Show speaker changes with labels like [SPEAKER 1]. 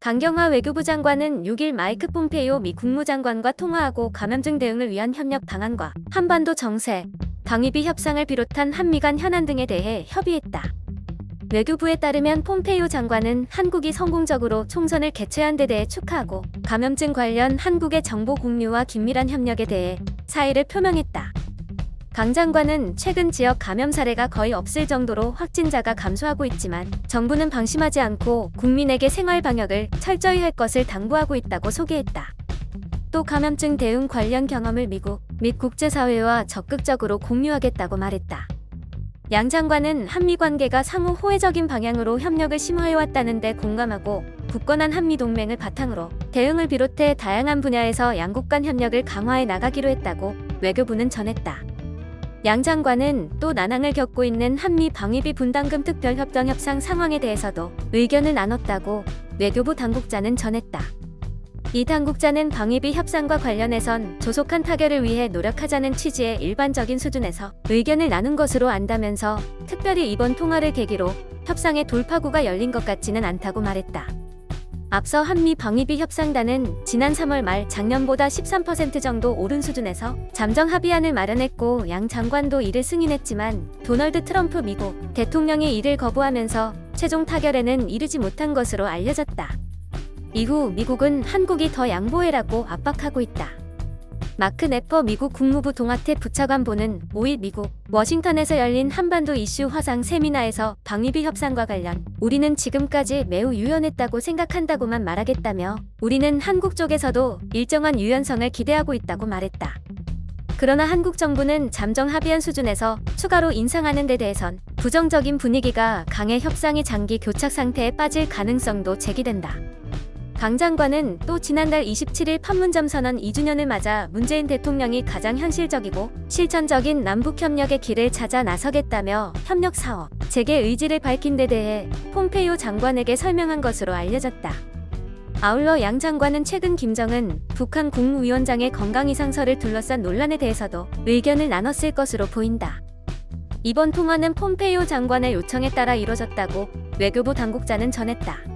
[SPEAKER 1] 강경화 외교부 장관은 6일 마이크 폼페이오 미 국무장관과 통화하고 감염증 대응을 위한 협력 방안과 한반도 정세, 방위비 협상을 비롯한 한미 간 현안 등에 대해 협의했다. 외교부에 따르면 폼페이오 장관은 한국이 성공적으로 총선을 개최한 데 대해 축하하고 감염증 관련 한국의 정보 공유와 긴밀한 협력에 대해 사의를 표명했다. 강 장관은 최근 지역 감염 사례가 거의 없을 정도로 확진자가 감소하고 있지만 정부는 방심하지 않고 국민에게 생활 방역을 철저히 할 것을 당부하고 있다고 소개했다. 또 감염증 대응 관련 경험을 미국 및 국제사회와 적극적으로 공유하겠다고 말했다. 양 장관은 한미 관계가 상호 호혜적인 방향으로 협력을 심화해왔다는 데 공감하고 굳건한 한미 동맹을 바탕으로 대응을 비롯해 다양한 분야에서 양국 간 협력을 강화해 나가기로 했다고 외교부는 전했다. 양 장관은 또 난항을 겪고 있는 한미 방위비 분담금 특별협정 협상 상황에 대해서도 의견을 나눴다고 외교부 당국자는 전했다. 이 당국자는 방위비 협상과 관련해선 조속한 타결을 위해 노력하자는 취지의 일반적인 수준에서 의견을 나눈 것으로 안다면서 특별히 이번 통화를 계기로 협상의 돌파구가 열린 것 같지는 않다고 말했다. 앞서 한미 방위비 협상단은 지난 3월 말 작년보다 13% 정도 오른 수준에서 잠정 합의안을 마련했고 양 장관도 이를 승인했지만 도널드 트럼프 미국 대통령이 이를 거부하면서 최종 타결에는 이르지 못한 것으로 알려졌다. 이후 미국은 한국이 더 양보해라고 압박하고 있다. 마크 네퍼 미국 국무부 동아태 부차관보는 5일 미국 워싱턴에서 열린 한반도 이슈 화상 세미나에서 방위비 협상과 관련 우리는 지금까지 매우 유연했다고 생각한다고만 말하겠다며 우리는 한국 쪽에서도 일정한 유연성을 기대하고 있다고 말했다. 그러나 한국 정부는 잠정 합의안 수준에서 추가로 인상하는 데 대해선 부정적인 분위기가 강해 협상이 장기 교착 상태에 빠질 가능성도 제기된다. 강 장관은 또 지난달 27일 판문점 선언 2주년을 맞아 문재인 대통령이 가장 현실적이고 실천적인 남북 협력의 길을 찾아 나서겠다며 협력 사업 재개 의지를 밝힌 데 대해 폼페이오 장관에게 설명한 것으로 알려졌다. 아울러 양 장관은 최근 김정은 북한 국무위원장의 건강 이상설을 둘러싼 논란에 대해서도 의견을 나눴을 것으로 보인다. 이번 통화는 폼페이오 장관의 요청에 따라 이뤄졌다고 외교부 당국자는 전했다.